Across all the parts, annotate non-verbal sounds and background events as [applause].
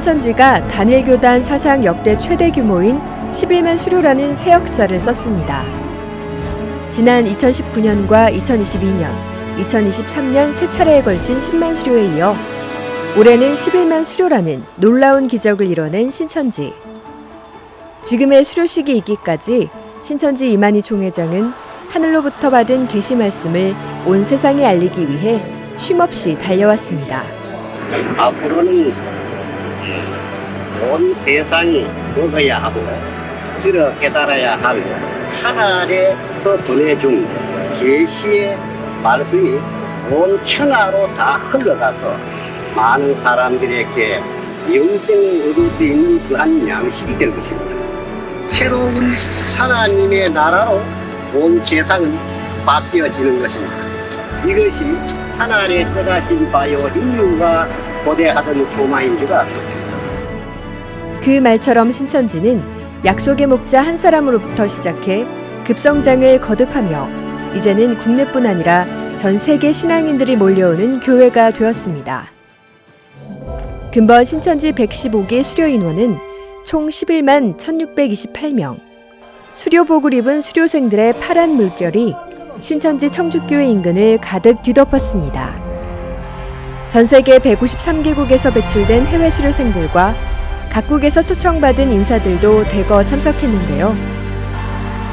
신천지가 단일 교단 사상 역대 최대 규모인 11만 수료라는 새 역사를 썼습니다. 지난 2019년과 2022년, 2023년 세 차례에 걸친 10만 수료에 이어 올해는 11만 수료라는 놀라운 기적을 이뤄낸 신천지. 지금의 수료식이 있기까지 신천지 이만희 총회장은 하늘로부터 받은 계시 말씀을 온 세상에 알리기 위해 쉼없이 달려왔습니다. 앞으로는 온 세상이 먹어야 하고 들어 깨달아야 할 하나님께서 보내준 계시의 말씀이 온 천하로 다 흘러가서 많은 사람들에게 영생을 얻을 수 있는 그한 양식이 될 것입니다. 새로운 하나님의 나라로 온 세상은 바뀌어지는 것입니다. 이것이 하나님의 뜻하신 바요 인류가 고대하던 소망인 줄 압니다. 그 말처럼 신천지는 약속의 목자 한 사람으로부터 시작해 급성장을 거듭하며 이제는 국내뿐 아니라 전 세계 신앙인들이 몰려오는 교회가 되었습니다. 근본 신천지 115기 수료 인원은 총 11만 1628명. 수료복을 입은 수료생들의 파란 물결이 신천지 청주교회 인근을 가득 뒤덮었습니다. 전 세계 153개국에서 배출된 해외 수료생들과 각국에서 초청받은 인사들도 대거 참석했는데요.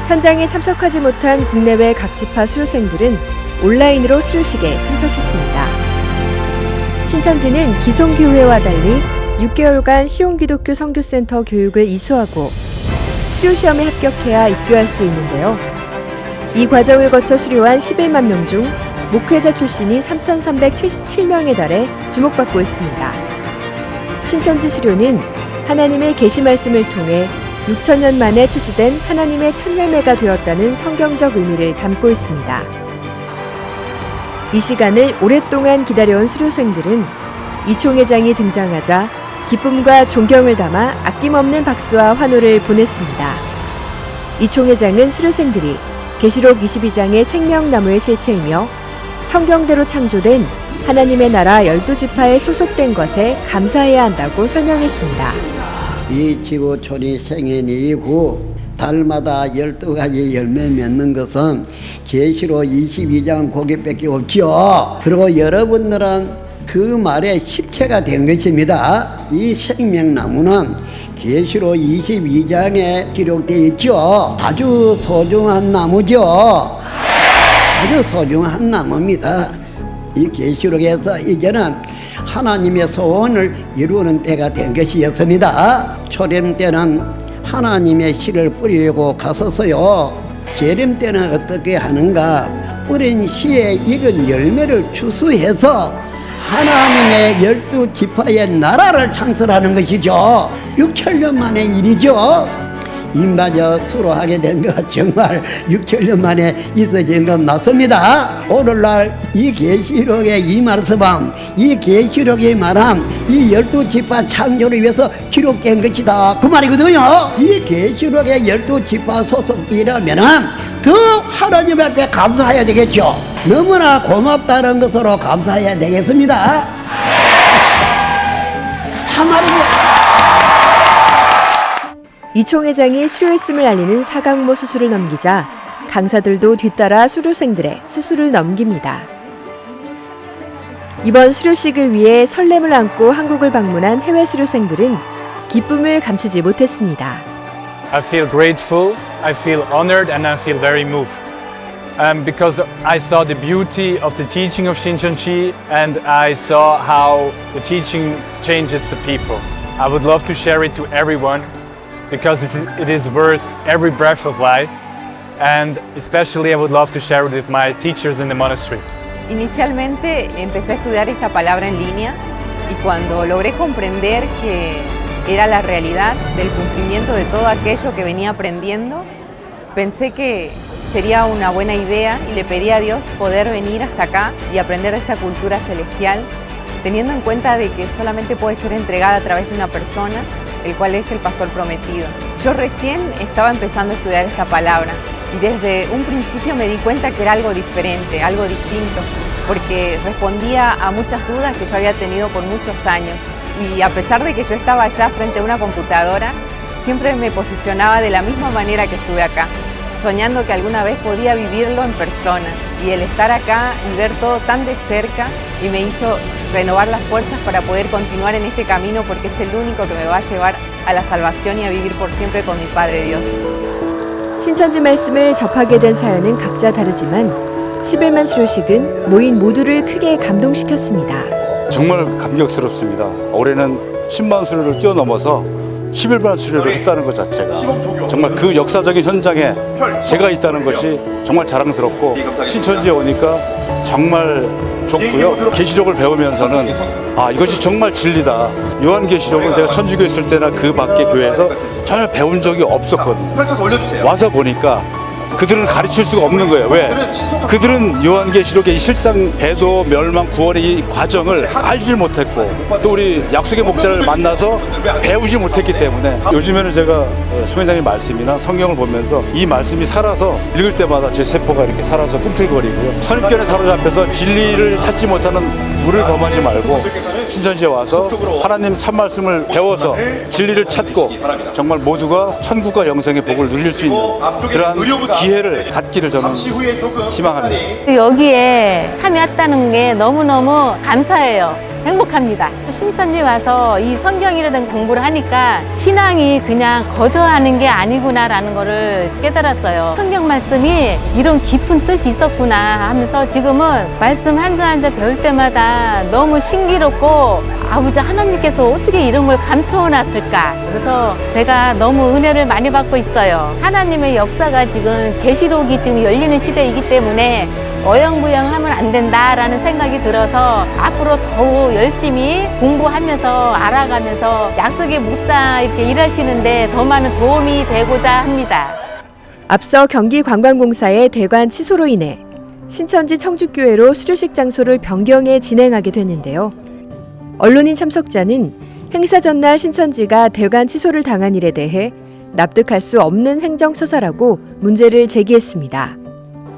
현장에 참석하지 못한 국내외 각 지파 수료생들은 온라인으로 수료식에 참석했습니다. 신천지는 기성교회와 달리 6개월간 시온기독교 선교센터 교육을 이수하고 수료시험에 합격해야 입교할 수 있는데요. 이 과정을 거쳐 수료한 11만 명 중 목회자 출신이 3,377명에 달해 주목받고 있습니다. 신천지 수료는 하나님의 계시 말씀을 통해 6천 년 만에 추수된 하나님의 첫 열매가 되었다는 성경적 의미를 담고 있습니다. 이 시간을 오랫동안 기다려온 수료생들은 이 총회장이 등장하자 기쁨과 존경을 담아 아낌없는 박수와 환호를 보냈습니다. 이 총회장은 수료생들이 계시록 22장의 생명나무의 실체이며 성경대로 창조된 하나님의 나라 열두 지파에 소속된 것에 감사해야 한다고 설명했습니다. 이 지구촌이 이후 달마다 12가지 열매 맺는 것은 계시로 22장 고기밖에 없지요. 그리고 여러분들은 그 말의 실체가 된 것입니다. 이 생명나무는 계시로 22장에 기록되어 있죠. 아주 소중한 나무죠. 아주 소중한 나무입니다. 이 계시록에서 이제는 하나님의 소원을 이루는 때가 된 것이었습니다. 초림 때는 하나님의 씨를 뿌리고 갔었어요. 재림 때는 어떻게 하는가? 뿌린 씨에 익은 열매를 추수해서 하나님의 열두 지파의 나라를 창설하는 것이죠. 6천년 만의 일이죠. 입마저 수로하게 된 것 정말 6천년 만에 있어진 것 맞습니다. 오늘날 이 계시록의 이 말씀은 이 계시록이 말한 이 열두 지파 창조를 위해서 기록된 것이다. 그 말이거든요. 이 계시록의 열두 지파 소속이라면은 더 하나님 앞에 감사해야 되겠죠. 너무나 고맙다는 것으로 감사해야 되겠습니다. [laughs] 참말이죠. 이 총 회장이 수료했음을 알리는 사각모 수술을 넘기자 강사들도 뒤따라 수료생들의 수술을 넘깁니다. 이번 수료식을 위해 설렘을 안고 한국을 방문한 해외 수료생들은 기쁨을 감추지 못했습니다. I feel grateful, I feel honored, and I feel very moved. Um, because I saw the beauty of the teaching of Shincheonji and I saw how the teaching changes the people. I would love to share it to everyone because it is- worth every breath of life. And especially, I would love to share it with my teachers in the monastery. Inicialmente empecé a estudiar esta palabra en línea y cuando logré comprender que era la realidad del cumplimiento de todo aquello que venía aprendiendo, pensé que sería una buena idea y le pedí a Dios poder venir hasta acá y aprender de esta cultura celestial, teniendo en cuenta de que solamente puede ser entregada a través de una persona, el cual es el pastor prometido. Yo recién estaba empezando a estudiar esta palabra y desde un principio me di cuenta que era algo diferente, algo distinto, porque respondía a muchas dudas que yo había tenido por muchos años Y a pesar de que yo estaba allá frente a una computadora, siempre me posicionaba de la misma manera que estuve acá, soñando que alguna vez podía vivirlo en persona. Y el estar acá y ver todo tan de cerca y me hizo renovar las fuerzas para poder continuar en este camino porque es el único que me va a llevar a la salvación y a vivir por siempre con mi Padre Dios. 신천지 말씀을 접하게 된 사연은 각자 다르지만 11만 수료식은 모인 모두를 크게 감동시켰습니다. 정말 감격스럽습니다. 올해는 10만 수료를 뛰어넘어서 11만 수료를 했다는 것 자체가 정말 그 역사적인 현장에 제가 있다는 것이 정말 자랑스럽고 신천지에 오니까 정말 좋고요. 계시록을 배우면서는 아 이것이 정말 진리다. 요한 계시록은 제가 천주교 있을 때나 그 밖의 교회에서 전혀 배운 적이 없었거든요. 와서 보니까 그들은 가르칠 수가 없는 거예요. 왜? 그들은 요한계시록의 이 실상 배도 멸망 구원의 이 과정을 알지 못했고 또 우리 약속의 목자를 만나서 배우지 못했기 때문에 요즘에는 제가 어, 송회장님 말씀이나 성경을 보면서 이 말씀이 살아서 읽을 때마다 제 세포가 이렇게 살아서 꿈틀거리고요. 선입견에 사로잡혀서 진리를 찾지 못하는 우리를 범하지 말고 신천지에 와서 하나님 참 말씀을 배워서 진리를 찾고 정말 모두가 천국과 영생의 복을 누릴 수 있는 그러한 기회를 갖기를 저는 희망합니다. 여기에 참여했다는 게 너무너무 감사해요. 행복합니다. 신천지 와서 이 성경이라든 공부를 하니까 신앙이 그냥 거저하는 게 아니구나라는 거를 깨달았어요. 성경 말씀이 이런 깊은 뜻이 있었구나 하면서 지금은 말씀 한 자 한 자 배울 때마다 너무 신기롭고 아버지 하나님께서 어떻게 이런 걸 감춰 놨을까 그래서 제가 너무 은혜를 많이 받고 있어요 하나님의 역사가 지금 계시록이 지금 열리는 시대이기 때문에 어영부영하면 안 된다라는 생각이 들어서 앞으로 더욱 열심히 공부하면서 알아가면서 약속에 묻다 이렇게 일하시는데 더 많은 도움이 되고자 합니다. 앞서 경기관광공사의 대관 취소로 인해 신천지 청주교회로 수료식 장소를 변경해 진행하게 됐는데요. 언론인 참석자는 행사 전날 신천지가 대관 취소를 당한 일에 대해 납득할 수 없는 행정처사라고 문제를 제기했습니다.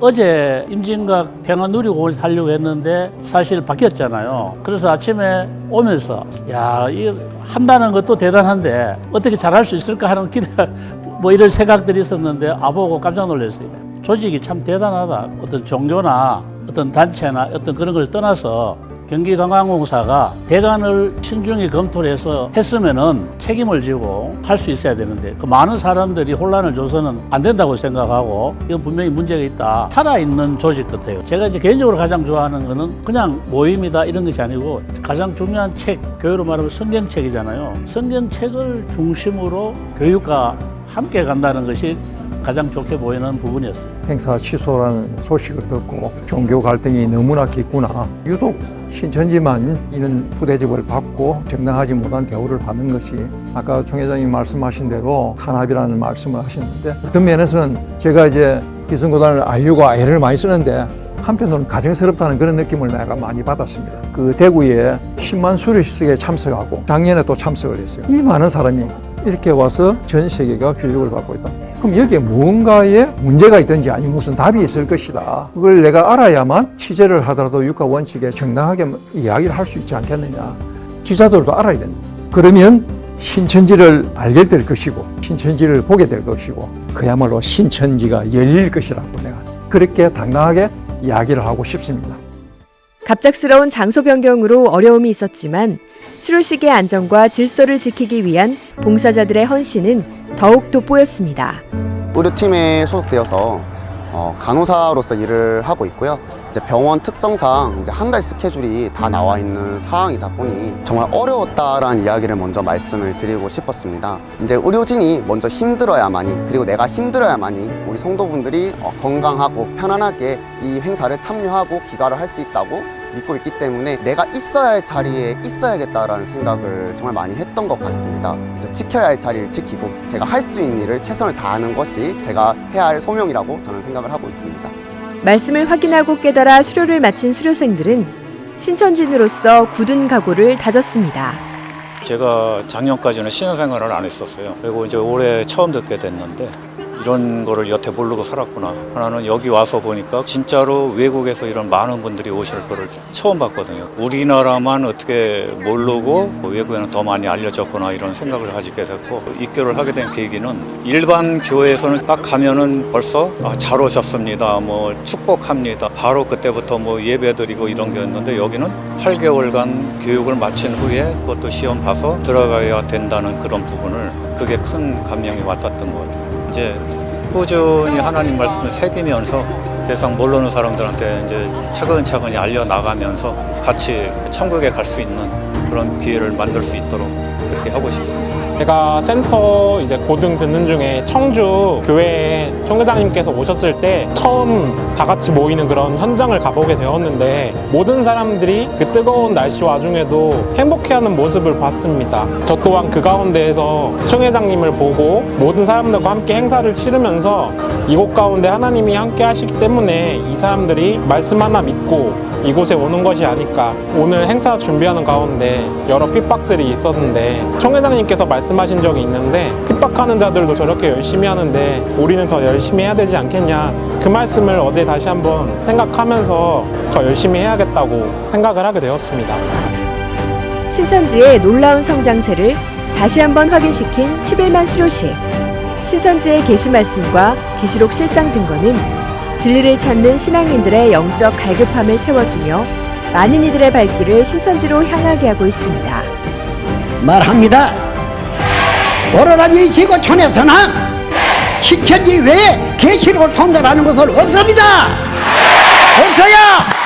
어제 임진각 평화누리공원을 하려고 했는데 사실 바뀌었잖아요. 그래서 아침에 오면서 야, 이 한다는 것도 대단한데 어떻게 잘할 수 있을까 하는 기대 [laughs] 뭐 이런 생각들이 있었는데 아보고 깜짝 놀랐어요. 조직이 참 대단하다. 어떤 종교나 어떤 단체나 어떤 그런 걸 떠나서 경기관광공사가 대관을 신중히 검토를 해서 했으면은 책임을 지고 할 수 있어야 되는데 그 많은 사람들이 혼란을 줘서는 안 된다고 생각하고 이건 분명히 문제가 있다. 살아있는 조직 같아요. 제가 이제 개인적으로 가장 좋아하는 거는 그냥 모임이다 이런 것이 아니고 가장 중요한 책, 교회로 말하면 성경책이잖아요. 성경책을 중심으로 교육과 함께 간다는 것이 가장 좋게 보이는 부분이었어요. 행사 취소라는 소식을 듣고 종교 갈등이 너무나 깊구나. 유독 신천지만 이런 부대접을 받고 정당하지 못한 대우를 받는 것이 아까 총 회장님 말씀하신 대로 탄압이라는 말씀을 하셨는데 어떤 면에서는 제가 이제 기성고단을 알려고 애를 많이 쓰는데 한편으로는 가정스럽다는 그런 느낌을 내가 많이 받았습니다. 그 대구에 10만 수료식에 참석하고 작년에 또 참석을 했어요. 이 많은 사람이 이렇게 와서 전 세계가 교육을 받고 있다. 그럼 여기에 무언가에 문제가 있든지 아니면 무슨 답이 있을 것이다. 그걸 내가 알아야만 취재를 하더라도 육가 원칙에 정당하게 이야기를 할 수 있지 않겠느냐. 기자들도 알아야 된다. 그러면 신천지를 알게 될 것이고 신천지를 보게 될 것이고 그야말로 신천지가 열릴 것이라고 내가 그렇게 당당하게 이야기를 하고 싶습니다. 갑작스러운 장소 변경으로 어려움이 있었지만 수료식의 안정과 질서를 지키기 위한 봉사자들의 헌신은 더욱 돋보였습니다. 의료팀에 소속되어서 어, 간호사로서 일을 하고 있고요. 이제 병원 특성상 이제 한 달 스케줄이 다 나와 있는 상황이다 보니 정말 어려웠다라는 이야기를 먼저 말씀을 드리고 싶었습니다. 이제 의료진이 먼저 힘들어야만이 그리고 내가 힘들어야만이 우리 성도분들이 어, 건강하고 편안하게 이 행사를 참여하고 기가를 할 수 있다고 믿고 있기 때문에 내가 있어야 할 자리에 있어야겠다라는 생각을 정말 많이 했던 것 같습니다. 이제 지켜야 할 자리를 지키고 제가 할 수 있는 일을 최선을 다하는 것이 제가 해야 할 소명이라고 저는 생각을 하고 있습니다. 말씀을 확인하고 깨달아 수료를 마친 수료생들은 신천진으로서 굳은 각오를 다졌습니다. 제가 작년까지는 신앙생활을 안 했었어요. 그리고 이제 올해 처음 듣게 됐는데 이런 거를 여태 모르고 살았구나. 하나는 여기 와서 보니까 진짜로 외국에서 이런 많은 분들이 오실 거를 처음 봤거든요. 우리나라만 어떻게 모르고 뭐 외국에는 더 많이 알려졌구나 이런 생각을 가지게 됐고 입교를 하게 된 계기는 일반 교회에서는 딱 가면은 벌써 아, 잘 오셨습니다. 뭐 축복합니다. 바로 그때부터 뭐 예배드리고 이런 게였는데 여기는 8개월간 교육을 마친 후에 그것도 시험 봐서 들어가야 된다는 그런 부분을 그게 큰 감명이 왔었던 것 같아요. 이제 꾸준히 하나님 말씀을 새기면서 세상 모르는 사람들한테 이제 차근차근히 알려 나가면서 같이 천국에 갈 수 있는 그런 기회를 만들 수 있도록 그렇게 하고 싶습니다. 제가 센터 이제 고등 듣는 중에 청주 교회에 총회장님께서 오셨을 때 처음 다 같이 모이는 그런 현장을 가보게 되었는데 모든 사람들이 그 뜨거운 날씨 와중에도 행복해하는 모습을 봤습니다. 저 또한 그 가운데에서 총회장님을 보고 모든 사람들과 함께 행사를 치르면서 이곳 가운데 하나님이 함께 하시기 때문에 이 사람들이 말씀 하나 믿고 이곳에 오는 것이 아닐까. 오늘 행사 준비하는 가운데 여러 핍박들이 있었는데 총회장님께서 말씀하신 적이 있는데 핍박하는 자들도 저렇게 열심히 하는데 우리는 더 열심히 해야 되지 않겠냐. 그 말씀을 어제 다시 한번 생각하면서 더 열심히 해야겠다고 생각을 하게 되었습니다. 신천지의 놀라운 성장세를 다시 한번 확인시킨 11만 수료시. 신천지의 계시 말씀과 계시록 실상 증거는 진리를 찾는 신앙인들의 영적 갈급함을 채워주며 많은 이들의 발길을 신천지로 향하게 하고 있습니다. 말합니다. 오로라지 지구 촌에서는 신천지 외에 계시록을 통달하는 것은 없습니다. 없어요.